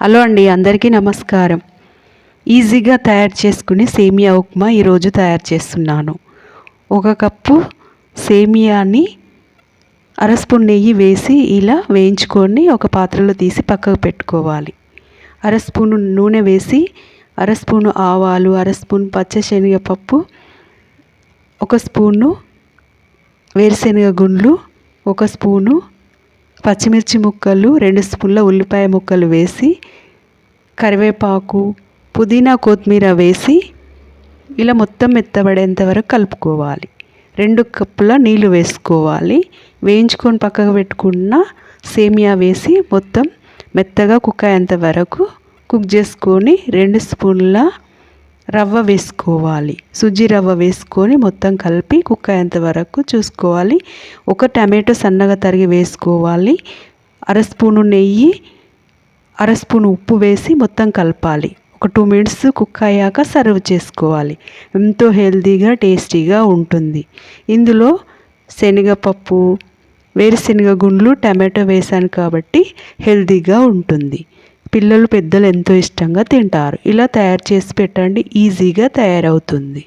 Hello అండి అందరికీ నమస్కారం. ఈజీగా తయారు చేసుకునే సేమియా ఉప్మా ఈరోజు తయారు చేస్తున్నాను. ఒక కప్పు సేమియాని అర స్పూన్ నెయ్యి వేసి ఇలా వేయించుకొని ఒక పాత్రలో తీసి పక్కకు పెట్టుకోవాలి. అర స్పూను నూనె వేసి అర స్పూను ఆవాలు అర స్పూన్ పచ్చశనగపప్పు ఒక స్పూను వేరుశనగ గుండ్లు ఒక స్పూను పచ్చిమిర్చి ముక్కలు రెండు స్పూన్ల ఉల్లిపాయ ముక్కలు వేసి కరివేపాకు పుదీనా కొత్తిమీర వేసి ఇలా మొత్తం మెత్తబడేంత వరకు కలుపుకోవాలి. రెండు కప్పుల నీళ్ళు వేసుకోవాలి. వేయించుకొని పక్కకు పెట్టుకున్న సేమియా వేసి మొత్తం మెత్తగా కుక్ అయ్యేంత వరకు కుక్ చేసుకొని రెండు స్పూన్ల రవ్వ వేసుకోవాలి. సుజ్జి రవ్వ వేసుకొని మొత్తం కలిపి కుక్ అయ్యేంత వరకు చూసుకోవాలి. ఒక టమాటో సన్నగా తరిగి వేసుకోవాలి. అర స్పూను నెయ్యి అరస్పూను ఉప్పు వేసి మొత్తం కలపాలి. ఒక టూ మినిట్స్ కుక్ అయ్యాక సర్వ్ చేసుకోవాలి. ఎంతో హెల్తీగా టేస్టీగా ఉంటుంది. ఇందులో శనగపప్పు వేరుశనగ గుండ్లు టమాటో వేసాను కాబట్టి హెల్తీగా ఉంటుంది. పిల్లలు పెద్దలు ఎంతో ఇష్టంగా తింటారు. ఇలా తయారు చేసి పెట్టండి ఈజీగా తయారవుతుంది.